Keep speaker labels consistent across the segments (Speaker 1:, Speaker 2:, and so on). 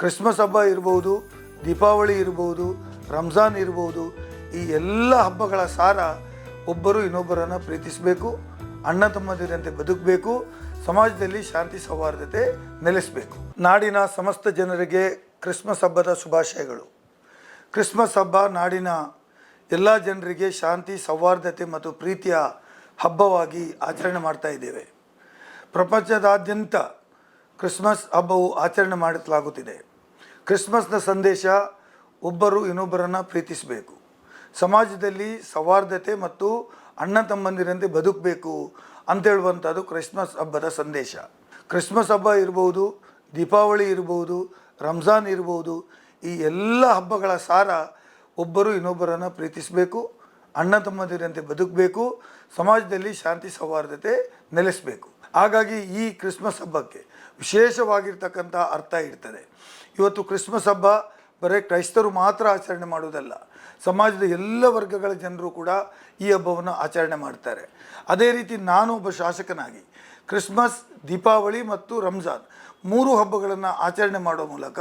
Speaker 1: Christmas ಹಬ್ಬ ಇರ್ಬೋದು, ದೀಪಾವಳಿ ಇರ್ಬೋದು, ರಂಜಾನ್ ಇರ್ಬೋದು, ಈ ಎಲ್ಲ ಹಬ್ಬಗಳ ಸಾರ ಒಬ್ಬರು ಇನ್ನೊಬ್ಬರನ್ನು ಪ್ರೀತಿಸಬೇಕು, ಅಣ್ಣ ತಮ್ಮದಿರಂತೆ ಬದುಕಬೇಕು, ಸಮಾಜದಲ್ಲಿ ಶಾಂತಿ ಸೌಹಾರ್ದತೆ ನೆಲೆಸಬೇಕು. ನಾಡಿನ ಸಮಸ್ತ ಜನರಿಗೆ ಕ್ರಿಸ್ಮಸ್ ಹಬ್ಬದ ಶುಭಾಶಯಗಳು. ಕ್ರಿಸ್ಮಸ್ ಹಬ್ಬ ನಾಡಿನ ಎಲ್ಲ ಜನರಿಗೆ ಶಾಂತಿ, ಸೌಹಾರ್ದತೆ ಮತ್ತು ಪ್ರೀತಿಯ ಹಬ್ಬವಾಗಿ ಆಚರಣೆ ಮಾಡ್ತಾ ಇದ್ದೇವೆ. ಪ್ರಪಂಚದಾದ್ಯಂತ ಕ್ರಿಸ್ಮಸ್ ಹಬ್ಬವು ಆಚರಣೆ ಮಾಡಲಾಗುತ್ತಿದೆ. ಕ್ರಿಸ್ಮಸ್ನ ಸಂದೇಶ ಒಬ್ಬರು ಇನ್ನೊಬ್ಬರನ್ನು ಪ್ರೀತಿಸಬೇಕು. ಸಮಾಜದಲ್ಲಿ ಸೌಹಾರ್ದತೆ ಮತ್ತು ಅಣ್ಣ ತಮ್ಮಂದಿರಂತೆ ಬದುಕಬೇಕು ಅಂತೇಳುವಂಥದ್ದು ಕ್ರಿಸ್ಮಸ್ ಹಬ್ಬದ ಸಂದೇಶ. ಕ್ರಿಸ್ಮಸ್ ಹಬ್ಬ ಇರ್ಬೋದು, ದೀಪಾವಳಿ ಇರ್ಬೋದು, ರಂಜಾನ್ ಇರ್ಬೋದು, ಈ ಎಲ್ಲ ಹಬ್ಬಗಳ ಸಾರ ಒಬ್ಬರು ಇನ್ನೊಬ್ಬರನ್ನು ಪ್ರೀತಿಸಬೇಕು, ಅಣ್ಣ ತಮ್ಮಂದಿರಂತೆ ಬದುಕಬೇಕು, ಸಮಾಜದಲ್ಲಿ ಶಾಂತಿ ಸೌಹಾರ್ದತೆ ನೆಲೆಸಬೇಕು. ಹಾಗಾಗಿ ಈ ಕ್ರಿಸ್ಮಸ್ ಹಬ್ಬಕ್ಕೆ ವಿಶೇಷವಾಗಿರ್ತಕ್ಕಂಥ ಅರ್ಥ ಇರ್ತದೆ. ಇವತ್ತು ಕ್ರಿಸ್ಮಸ್ ಹಬ್ಬ ಬರೀ ಕ್ರೈಸ್ತರು ಮಾತ್ರ ಆಚರಣೆ ಮಾಡುವುದಲ್ಲ. ಸಮಾಜದ ಎಲ್ಲ ವರ್ಗಗಳ ಜನರು ಕೂಡ ಈ ಹಬ್ಬವನ್ನು ಆಚರಣೆ ಮಾಡ್ತಾರೆ. ಅದೇ ರೀತಿ ನಾನು ಒಬ್ಬ ಶಾಸಕನಾಗಿ ಕ್ರಿಸ್ಮಸ್, ದೀಪಾವಳಿ ಮತ್ತು ರಂಜಾನ್ ಮೂರು ಹಬ್ಬಗಳನ್ನು ಆಚರಣೆ ಮಾಡುವ ಮೂಲಕ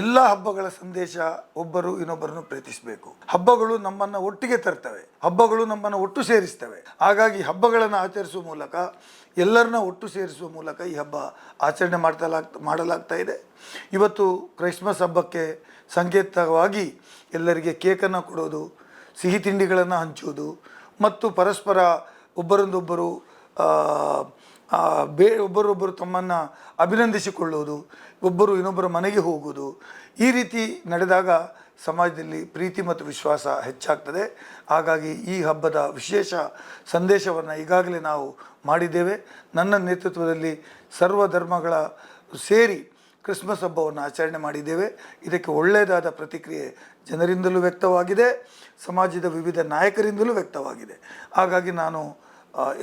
Speaker 1: ಎಲ್ಲ ಹಬ್ಬಗಳ ಸಂದೇಶ ಒಬ್ಬರು ಇನ್ನೊಬ್ಬರನ್ನು ಪ್ರೀತಿಸಬೇಕು. ಹಬ್ಬಗಳು ನಮ್ಮನ್ನು ಒಟ್ಟಿಗೆ ತರ್ತವೆ. ಹಬ್ಬಗಳು ನಮ್ಮನ್ನು ಒಟ್ಟು ಸೇರಿಸ್ತವೆ. ಹಾಗಾಗಿ ಹಬ್ಬಗಳನ್ನು ಆಚರಿಸುವ ಮೂಲಕ, ಎಲ್ಲರನ್ನ ಒಟ್ಟು ಸೇರಿಸುವ ಮೂಲಕ ಈ ಹಬ್ಬ ಆಚರಣೆ ಮಾಡ್ತಲಾಗ್, ಮಾಡಲಾಗ್ತಾ ಇದೆ. ಇವತ್ತು ಕ್ರಿಸ್ಮಸ್ ಹಬ್ಬಕ್ಕೆ ಸಂಕೇತವಾಗಿ ಎಲ್ಲರಿಗೆ ಕೇಕನ್ನು ಕೊಡೋದು, ಸಿಹಿ ತಿಂಡಿಗಳನ್ನು ಹಂಚುವುದು ಮತ್ತು ಪರಸ್ಪರ ಒಬ್ಬರೊಂದೊಬ್ಬರು ಬೇ, ಒಬ್ಬರೊಬ್ಬರು ತಮ್ಮನ್ನು ಅಭಿನಂದಿಸಿಕೊಳ್ಳುವುದು, ಒಬ್ಬರು ಇನ್ನೊಬ್ಬರ ಮನೆಗೆ ಹೋಗುವುದು, ಈ ರೀತಿ ನಡೆದಾಗ ಸಮಾಜದಲ್ಲಿ ಪ್ರೀತಿ ಮತ್ತು ವಿಶ್ವಾಸ ಹೆಚ್ಚಾಗ್ತದೆ. ಹಾಗಾಗಿ ಈ ಹಬ್ಬದ ವಿಶೇಷ ಸಂದೇಶವನ್ನು ಈಗಾಗಲೇ ನಾವು ಮಾಡಿದ್ದೇವೆ. ನನ್ನ ನೇತೃತ್ವದಲ್ಲಿ ಸರ್ವ ಧರ್ಮಗಳ ಸೇರಿ ಕ್ರಿಸ್ಮಸ್ ಹಬ್ಬವನ್ನು ಆಚರಣೆ ಮಾಡಿದ್ದೇವೆ. ಇದಕ್ಕೆ ಒಳ್ಳೆಯದಾದ ಪ್ರತಿಕ್ರಿಯೆ ಜನರಿಂದಲೂ ವ್ಯಕ್ತವಾಗಿದೆ. ಸಮಾಜದ ವಿವಿಧ ನಾಯಕರಿಂದಲೂ ವ್ಯಕ್ತವಾಗಿದೆ. ಹಾಗಾಗಿ ನಾನು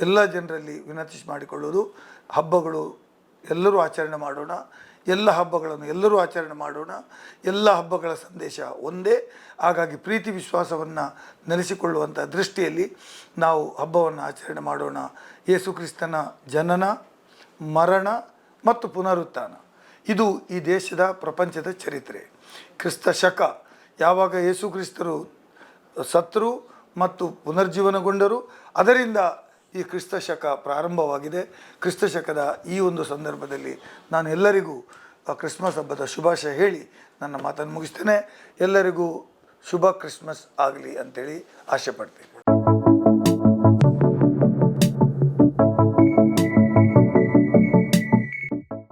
Speaker 1: ಎಲ್ಲ ಜನರಲ್ಲಿ ವಿನಂತಿ ಮಾಡಿಕೊಳ್ಳೋದು ಹಬ್ಬಗಳು ಎಲ್ಲರೂ ಆಚರಣೆ ಮಾಡೋಣ, ಎಲ್ಲ ಹಬ್ಬಗಳನ್ನು ಎಲ್ಲರೂ ಆಚರಣೆ ಮಾಡೋಣ, ಎಲ್ಲ ಹಬ್ಬಗಳ ಸಂದೇಶ ಒಂದೇ. ಹಾಗಾಗಿ ಪ್ರೀತಿ ವಿಶ್ವಾಸವನ್ನು ನೆಲೆಸಿಕೊಳ್ಳುವಂಥ ದೃಷ್ಟಿಯಲ್ಲಿ ನಾವು ಹಬ್ಬವನ್ನು ಆಚರಣೆ ಮಾಡೋಣ. ಯೇಸು ಕ್ರಿಸ್ತನ ಜನನ, ಮರಣ ಮತ್ತು ಪುನರುತ್ಥಾನ. ಇದು ಈ ದೇಶದ ಪ್ರಪಂಚದ ಚರಿತ್ರೆ. ಕ್ರಿಸ್ತ ಶಕ, ಯಾವಾಗ ಯೇಸು ಕ್ರಿಸ್ತರು ಸತ್ರು ಮತ್ತು ಪುನರ್ಜೀವನಗೊಂಡರು, ಅದರಿಂದ ಈ ಕ್ರಿಸ್ತ ಶಕ ಪ್ರಾರಂಭವಾಗಿದೆ. ಕ್ರಿಸ್ತ ಶಕದ ಈ ಒಂದು ಸಂದರ್ಭದಲ್ಲಿ ನಾನು ಎಲ್ಲರಿಗೂ ಕ್ರಿಸ್ಮಸ್ ಹಬ್ಬದ ಶುಭಾಶಯ ಹೇಳಿ ನನ್ನ ಮಾತನ್ನು ಮುಗಿಸ್ತೇನೆ. ಎಲ್ಲರಿಗೂ ಶುಭ ಕ್ರಿಸ್ಮಸ್ ಆಗಲಿ ಅಂತೇಳಿ ಪಡ್ತೇನೆ.